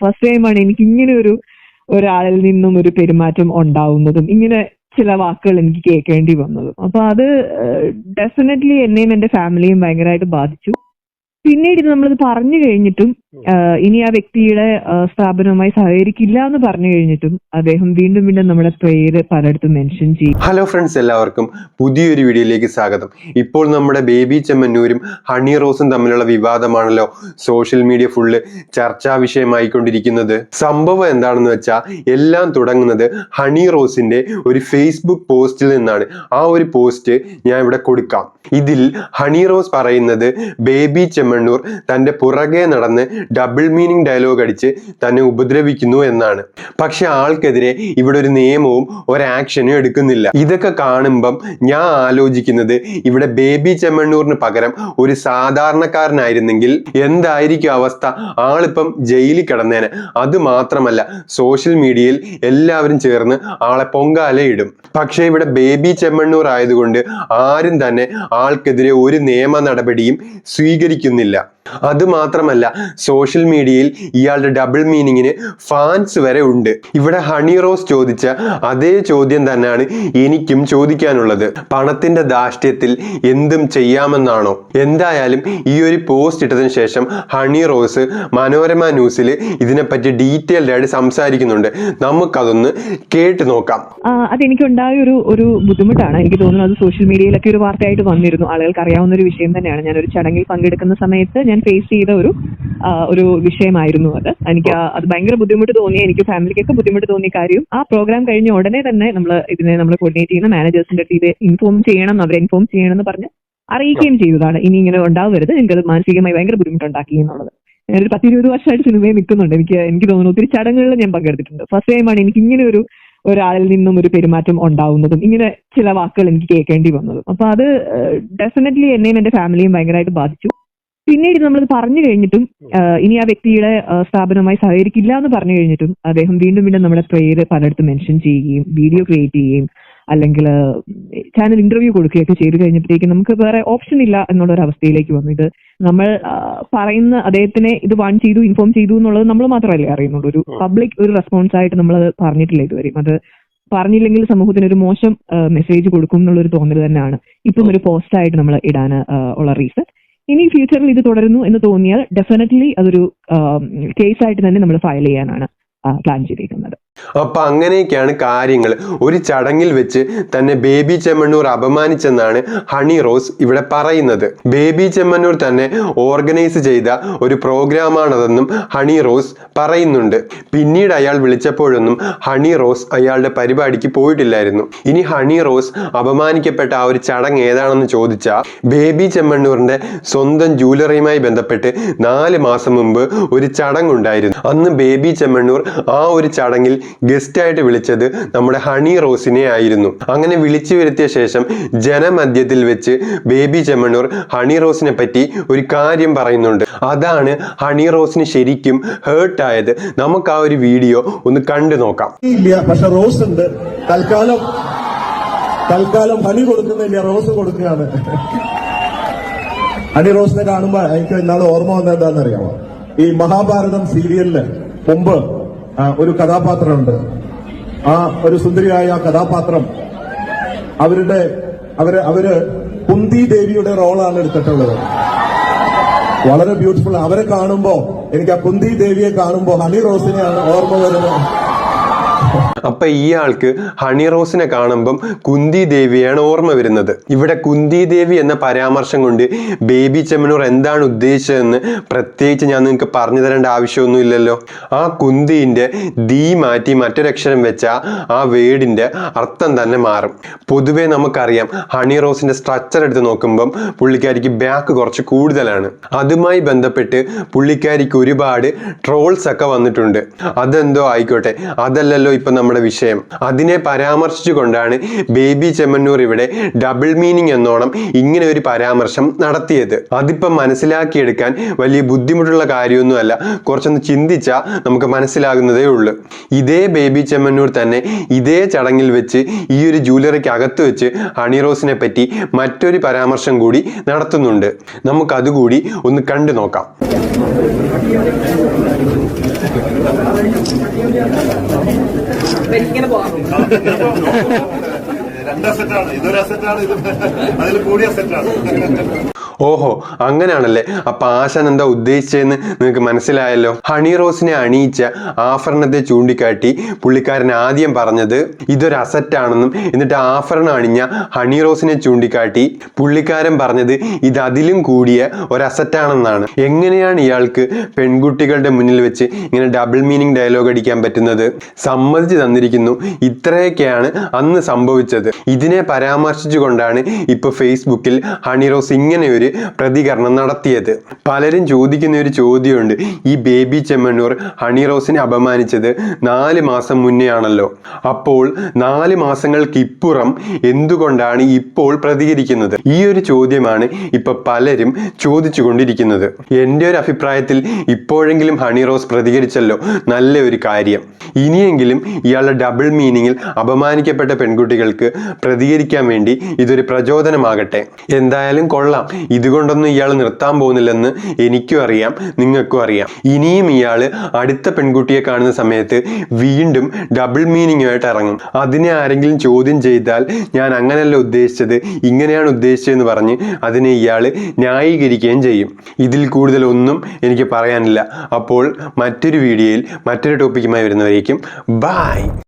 First ടൈമാണ് എനിക്ക് ഇങ്ങനെ ഒരു ഒരാളിൽ നിന്നും ഒരു പെരുമാറ്റം ഉണ്ടാവുന്നതും ഇങ്ങനെ ചില വാക്കുകൾ എനിക്ക് കേൾക്കേണ്ടി വന്നതും. അപ്പൊ അത് ഡെഫിനറ്റ്ലി എന്നെയും എന്റെ ഫാമിലിയും ഭയങ്കരമായിട്ട് ബാധിച്ചു. പിന്നീട് ഇത് നമ്മളിത് പറഞ്ഞു കഴിഞ്ഞിട്ടും ഇനി ആ വ്യക്തിയുടെ സ്ഥാപനവുമായി സഹകരിക്കില്ല എന്ന് പറഞ്ഞു കഴിഞ്ഞിട്ടും അദ്ദേഹം വീണ്ടും വീണ്ടും നമ്മുടെ പേര് പലയിടത്തും മെൻഷൻ ചെയ്യും. ഹലോ ഫ്രണ്ട്സ് എല്ലാവർക്കും പുതിയൊരു വീഡിയോയിലേക്ക് സ്വാഗതം. ഇപ്പോൾ നമ്മുടെ ബേബി ചെമ്മന്നൂരും ഹണി റോസും തമ്മിലുള്ള വിവാദമാണല്ലോ സോഷ്യൽ മീഡിയ ഫുള്ള് ചർച്ചാ വിഷയമായിക്കൊണ്ടിരിക്കുന്നത്. സംഭവം എന്താണെന്ന് വെച്ചാൽ എല്ലാം തുടങ്ങുന്നത് ഹണി റോസിന്റെ ഒരു ഫേസ്ബുക്ക് പോസ്റ്റിൽ നിന്നാണ്. ആ ഒരു പോസ്റ്റ് ഞാൻ ഇവിടെ കൊടുക്കാം. ഇതിൽ ഹണി റോസ് പറയുന്നത് ബേബി ചെമ്മണ്ണൂർ തന്റെ പുറകെ നടന്ന് ഡബിൾ മീനിങ് ഡയലോഗ് അടിച്ച് തന്നെ ഉപദ്രവിക്കുന്നു എന്നാണ്. പക്ഷെ ആൾക്കെതിരെ ഇവിടെ ഒരു നിയമവും ഒരു ആക്ഷനും എടുക്കുന്നില്ല. ഇതൊക്കെ കാണുമ്പം ഞാൻ ആലോചിക്കുന്നത് ഇവിടെ ബേബി ചെമ്മണ്ണൂറിന് പകരം ഒരു സാധാരണക്കാരനായിരുന്നെങ്കിൽ എന്തായിരിക്കും അവസ്ഥ? ആളിപ്പം ജയിലിൽ കിടന്നേനെ. അത് മാത്രമല്ല സോഷ്യൽ മീഡിയയിൽ എല്ലാവരും ചേർന്ന് ആളെ പൊങ്കാലയിടും പക്ഷേ ഇവിടെ ബേബി ചെമ്മണ്ണൂർ ആയതുകൊണ്ട് ആരും തന്നെ ആൾക്കെതിരെ ഒരു നിയമ നടപടിയും സ്വീകരിക്കുന്നില്ല. അത് മാത്രമല്ല സോഷ്യൽ മീഡിയയിൽ ഇയാളുടെ ഡബിൾ മീനിങ്ങിന് ഫാൻസ് വരെ ഉണ്ട്. ഇവിടെ ഹണി റോസ് ചോദിച്ച അതേ ചോദ്യം തന്നെയാണ് എനിക്കും ചോദിക്കാനുള്ളത്. പണത്തിന്റെ ദാഷ്ട്യത്തിൽ എന്തും ചെയ്യാമെന്നാണോ? എന്തായാലും ഈ ഒരു പോസ്റ്റ് ഇട്ടതിന് ശേഷം ഹണി റോസ് മനോരമ ന്യൂസിൽ ഇതിനെപ്പറ്റി ഡീറ്റെയിൽഡ് ആയിട്ട് സംസാരിക്കുന്നുണ്ട്. നമുക്കതൊന്ന് കേട്ട് നോക്കാം. അതെനിക്ക് അതെനിക്കുണ്ടായ ഒരു ഒരു ബുദ്ധിമുട്ടാണ്. എനിക്ക് തോന്നുന്നു അത് സോഷ്യൽ മീഡിയയിലൊക്കെ ഒരു വാർത്തയായിട്ട് വന്നിരുന്നു. ആളുകൾക്ക് അറിയാവുന്ന ഒരു വിഷയം തന്നെയാണ്. ഞാൻ ഒരു ചടങ്ങിൽ പങ്കെടുക്കുന്ന സമയത്ത് ഞാൻ ഫേസ് ചെയ്ത ഒരു ഒരു വിഷയമായിരുന്നു അത്. എനിക്ക് അത് ഭയങ്കര ബുദ്ധിമുട്ട് തോന്നി. എനിക്ക് ഫാമിലിക്കൊക്കെ ബുദ്ധിമുട്ട് തോന്നിയ കാര്യം ആ പ്രോഗ്രാം കഴിഞ്ഞ ഉടനെ തന്നെ നമ്മൾ ഇതിനെ നമ്മൾ കോർഡിനേറ്റ് ചെയ്യുന്ന മാനേജേഴ്സിന്റെ അടുത്ത് ഇൻഫോം ചെയ്യണം അവരെ ഇൻഫോം ചെയ്യണം എന്ന് പറഞ്ഞ് അറിയിക്കുകയും ചെയ്തതാണ്. ഇനി ഇങ്ങനെ ഉണ്ടാവരുത്. എനിക്കത് മാനസികമായി ഭയങ്കര ബുദ്ധിമുട്ടുണ്ടാക്കി എന്നുള്ളത്. ഞാനൊരു പത്തിരുപത് വർഷമായിട്ട് സിനിമയിൽ നിൽക്കുന്നുണ്ട്. എനിക്ക് എനിക്ക് തോന്നുന്നു ഒത്തിരി ചടങ്ങുകളിൽ ഞാൻ പങ്കെടുത്തിട്ടുണ്ട്. ഫസ്റ്റ് ടൈമാണ് എനിക്ക് ഇങ്ങനെ ഒരു ഒരാളിൽ നിന്നും ഒരു പെരുമാറ്റം ഉണ്ടാവുന്നതും ഇങ്ങനെ ചില വാക്കുകൾ എനിക്ക് കേൾക്കേണ്ടി വന്നതും. അപ്പൊ അത് ഡെഫിനറ്റ്ലി എന്നെയും എന്റെ ഫാമിലിയും ഭയങ്കരമായിട്ട് ബാധിച്ചു. പിന്നീട് നമ്മൾ പറഞ്ഞു കഴിഞ്ഞിട്ടും ഇനി ആ വ്യക്തിയുടെ സ്ഥാപനവുമായി സഹകരിക്കില്ല എന്ന് പറഞ്ഞു കഴിഞ്ഞിട്ടും അദ്ദേഹം വീണ്ടും വീണ്ടും നമ്മുടെ പേര് പലയിടത്തും മെൻഷൻ ചെയ്യുകയും വീഡിയോ ക്രിയേറ്റ് ചെയ്യുകയും അല്ലെങ്കിൽ ചാനൽ ഇന്റർവ്യൂ കൊടുക്കുകയൊക്കെ ചെയ്തു കഴിഞ്ഞപ്പോഴത്തേക്കും നമുക്ക് വേറെ ഓപ്ഷൻ ഇല്ല എന്നുള്ള ഒരു അവസ്ഥയിലേക്ക് വന്നു. ഇത് നമ്മൾ പറയുന്ന അദ്ദേഹത്തിനെ ഇത് വൺ ചെയ്തു ഇൻഫോം ചെയ്തു എന്നുള്ളത് നമ്മൾ മാത്രമല്ലേ അറിയുന്നുള്ളൂ. ഒരു പബ്ലിക് ഒരു റെസ്പോൺസ് ആയിട്ട് നമ്മൾ പറഞ്ഞിട്ടില്ല ഇതുവരെയും. അത് പറഞ്ഞില്ലെങ്കിൽ സമൂഹത്തിന് ഒരു മോശം മെസ്സേജ് കൊടുക്കും എന്നുള്ള ഒരു തോന്നൽ തന്നെയാണ്. ഇപ്പം ഒരു പോസ്റ്റ് ആയിട്ട് നമ്മൾ ഇടാൻ ഉള്ള റീസൺ ഇനി ഫ്യൂച്ചറിൽ ഇത് തുടരുന്നു എന്ന് തോന്നിയാൽ ഡെഫിനറ്റ്ലി അതൊരു കേസ് ആയിട്ട് തന്നെ നമ്മൾ ഫയൽ ചെയ്യാനാണ് പ്ലാൻ ചെയ്തിരിക്കുന്നത് അപ്പൊ അങ്ങനെയൊക്കെയാണ് കാര്യങ്ങൾ ഒരു ചടങ്ങിൽ വെച്ച് തന്നെ ബേബി ചെമ്മണ്ണൂർ അപമാനിച്ചെന്നാണ് ഹണി റോസ് ഇവിടെ പറയുന്നത്. ബേബി ചെമ്മണ്ണൂർ തന്നെ ഓർഗനൈസ് ചെയ്ത ഒരു പ്രോഗ്രാമാണതെന്നും ഹണി റോസ് പറയുന്നുണ്ട്. പിന്നീട് അയാൾ വിളിച്ചപ്പോഴൊന്നും ഹണി റോസ് അയാളുടെ പരിപാടിക്ക് പോയിട്ടില്ലായിരുന്നു. ഇനി ഹണി റോസ് അപമാനിക്കപ്പെട്ട ആ ഒരു ചടങ്ങ് ഏതാണെന്ന് ചോദിച്ചാൽ ബേബി ചെമ്മണ്ണൂറിന്റെ സ്വന്തം ജൂവലറിയുമായി ബന്ധപ്പെട്ട് നാല് മാസം മുമ്പ് ഒരു ചടങ്ങുണ്ടായിരുന്നു. അന്ന് ബേബി ചെമ്മണ്ണൂർ ആ ഒരു ചടങ്ങിൽ ഗസ്റ്റ് ആയിട്ട് വിളിച്ചത് നമ്മുടെ ഹണി റോസിനെ ആയിരുന്നു. അങ്ങനെ വിളിച്ചു വരുത്തിയ ശേഷം ജനമധ്യത്തിൽ വെച്ച് ബേബി ചെമ്മണ്ണൂർ ഹണി റോസിനെ പറ്റി ഒരു കാര്യം പറയുന്നുണ്ട്. അതാണ് ഹണി റോസിന് ശരിക്കും ഹേർട്ട് ആയത്. നമുക്ക് ആ ഒരു വീഡിയോ ഒന്ന് കണ്ടു നോക്കാം. പക്ഷെ റോസ് ഉണ്ട്. തൽക്കാലം തൽക്കാലം ഹണി കൊടുക്കുന്നില്ല റോസ് കൊടുക്കുകയാണ്. ഹണി റോസിനെ കാണുമ്പോൾ എനിക്ക് ഇന്നാളെ ഓർമ്മ വന്നത് അറിയാമോ ഈ മഹാഭാരതം സീരിയലിന് മുമ്പ് ഒരു കഥാപാത്രമുണ്ട്. ആ ഒരു സുന്ദരിയായ കഥാപാത്രം അവരുടെ അവർ അവർ കുന്തി ദേവിയുടെ റോളാണ് എടുത്തിട്ടുള്ളത്. വളരെ ബ്യൂട്ടിഫുൾ. അവരെ കാണുമ്പോ എനിക്ക് ആ കുന്തി ദേവിയെ കാണുമ്പോ ഹണി റോസിനെയാണ് ഓർമ്മ വരുന്നത്. അപ്പൊ ഇയാൾക്ക് ഹണി റോസിനെ കാണുമ്പം കുന്തി ദേവിയാണ് ഓർമ്മ വരുന്നത്. ഇവിടെ കുന്തി ദേവി എന്ന പരാമർശം കൊണ്ട് ബേബി ചെമ്മനൂർ എന്താണ് ഉദ്ദേശിച്ചതെന്ന് പ്രത്യേകിച്ച് ഞാൻ നിങ്ങൾക്ക് പറഞ്ഞു തരേണ്ട ആവശ്യമൊന്നുമില്ലല്ലോ ആ കുന്തിന്റെ ദീ മാറ്റി മറ്റൊരക്ഷരം വെച്ച ആ വേടിന്റെ അർത്ഥം തന്നെ മാറും. പൊതുവേ നമുക്കറിയാം ഹണി റോസിന്റെ സ്ട്രക്ചർ എടുത്ത് നോക്കുമ്പം പുള്ളിക്കാരിക്ക് ബാക്ക് കുറച്ച് കൂടുതലാണ്. അതുമായി ബന്ധപ്പെട്ട് പുള്ളിക്കാരിക്ക് ഒരുപാട് ട്രോൾസ് ഒക്കെ വന്നിട്ടുണ്ട്. അതെന്തോ ആയിക്കോട്ടെ. അതല്ലല്ലോ ഇപ്പൊ നമ്മുടെ വിഷയം. അതിനെ പരാമർശിച്ചുകൊണ്ടാണ് ബേബി ചെമ്മന്നൂർ ഇവിടെ ഡബിൾ മീനിങ് എന്നോണം ഇങ്ങനെ ഒരു പരാമർശം നടത്തിയത്. അതിപ്പം മനസ്സിലാക്കിയെടുക്കാൻ വലിയ ബുദ്ധിമുട്ടുള്ള കാര്യമൊന്നുമല്ല. കുറച്ചൊന്ന് ചിന്തിച്ചാൽ നമുക്ക് മനസ്സിലാകുന്നതേ ഉള്ളൂ. ഇതേ ബേബി ചെമ്മന്നൂർ തന്നെ ഇതേ ചടങ്ങിൽ വെച്ച് ഈ ഒരു ജൂലറിക്ക് അകത്ത് വെച്ച് ഹണിറോസിനെ പറ്റി മറ്റൊരു പരാമർശം കൂടി നടത്തുന്നുണ്ട്. നമുക്കതുകൂടി ഒന്ന് കണ്ടു നോക്കാം. രണ്ട് അസറ്റാണ് ഇതൊരു അസറ്റാണ് ഇത് അതിൽ കൂടിയ അസറ്റാണ് ഓഹോ അങ്ങനെയാണല്ലേ? അപ്പൊ ആശൻ എന്താ ഉദ്ദേശിച്ചതെന്ന് നിങ്ങൾക്ക് മനസ്സിലായല്ലോ? ഹണി റോസിനെ അണിയിച്ച ആഭരണത്തെ ചൂണ്ടിക്കാട്ടി പുള്ളിക്കാരൻ ആദ്യം പറഞ്ഞത് ഇതൊരു അസറ്റാണെന്നും എന്നിട്ട് ആഭരണം അണിഞ്ഞ ഹണി റോസിനെ ചൂണ്ടിക്കാട്ടി പുള്ളിക്കാരൻ പറഞ്ഞത് ഇത് അതിലും കൂടിയ ഒരു അസറ്റാണെന്നാണ് എങ്ങനെയാണ് ഇയാൾക്ക് പെൺകുട്ടികളുടെ മുന്നിൽ വെച്ച് ഇങ്ങനെ ഡബിൾ മീനിങ് ഡയലോഗ് അടിക്കാൻ പറ്റുന്നത്? സമ്മതിച്ചു തന്നിരിക്കുന്നു. ഇത്രയൊക്കെയാണ് അന്ന് സംഭവിച്ചത്. ഇതിനെ പരാമർശിച്ചുകൊണ്ടാണ് ഇപ്പൊ ഫേസ്ബുക്കിൽ ഹണി റോസ് ഇങ്ങനെ ഒരു പ്രതികരണം നടത്തിയത്. പലരും ചോദിക്കുന്ന ഒരു ചോദ്യമുണ്ട്. ഈ ബേബി ചെമ്മണ്ണൂർ ഹണി റോസിനെ അപമാനിച്ചത് നാല് മാസം മുന്നേ ആണല്ലോ അപ്പോൾ നാല് മാസങ്ങൾക്ക് ഇപ്പുറം എന്തുകൊണ്ടാണ് ഇപ്പോൾ പ്രതികരിക്കുന്നത്? ഈ ഒരു ചോദ്യമാണ് ഇപ്പൊ പലരും ചോദിച്ചു കൊണ്ടിരിക്കുന്നത് എന്റെ ഒരു അഭിപ്രായത്തിൽ ഇപ്പോഴെങ്കിലും ഹണി റോസ് പ്രതികരിച്ചല്ലോ. നല്ല ഒരു കാര്യം. ഇനിയെങ്കിലും ഇയാളുടെ ഡബിൾ മീനിങ്ങിൽ അപമാനിക്കപ്പെട്ട പെൺകുട്ടികൾക്ക് പ്രതികരിക്കാൻ വേണ്ടി ഇതൊരു പ്രചോദനമാകട്ടെ. എന്തായാലും കൊള്ളാം. ഇതുകൊണ്ടൊന്നും ഇയാൾ നിർത്താൻ പോകുന്നില്ലെന്ന് എനിക്കും അറിയാം നിങ്ങൾക്കും അറിയാം. ഇനിയും ഇയാൾ അടുത്ത പെൺകുട്ടിയെ കാണുന്ന സമയത്ത് വീണ്ടും ഡബിൾ മീനിങ് ആയിട്ട് ഇറങ്ങും. അതിനെ ആരെങ്കിലും ചോദ്യം ചെയ്താൽ ഞാൻ അങ്ങനെയല്ല ഉദ്ദേശിച്ചത് ഇങ്ങനെയാണ് ഉദ്ദേശിച്ചതെന്ന് പറഞ്ഞ് അതിനെ ഇയാൾ ന്യായീകരിക്കുകയും ചെയ്യും. ഇതിൽ കൂടുതലൊന്നും എനിക്ക് പറയാനില്ല. അപ്പോൾ മറ്റൊരു വീഡിയോയിൽ മറ്റൊരു ടോപ്പിക്കുമായി വരുന്നവരേക്കും ബായ്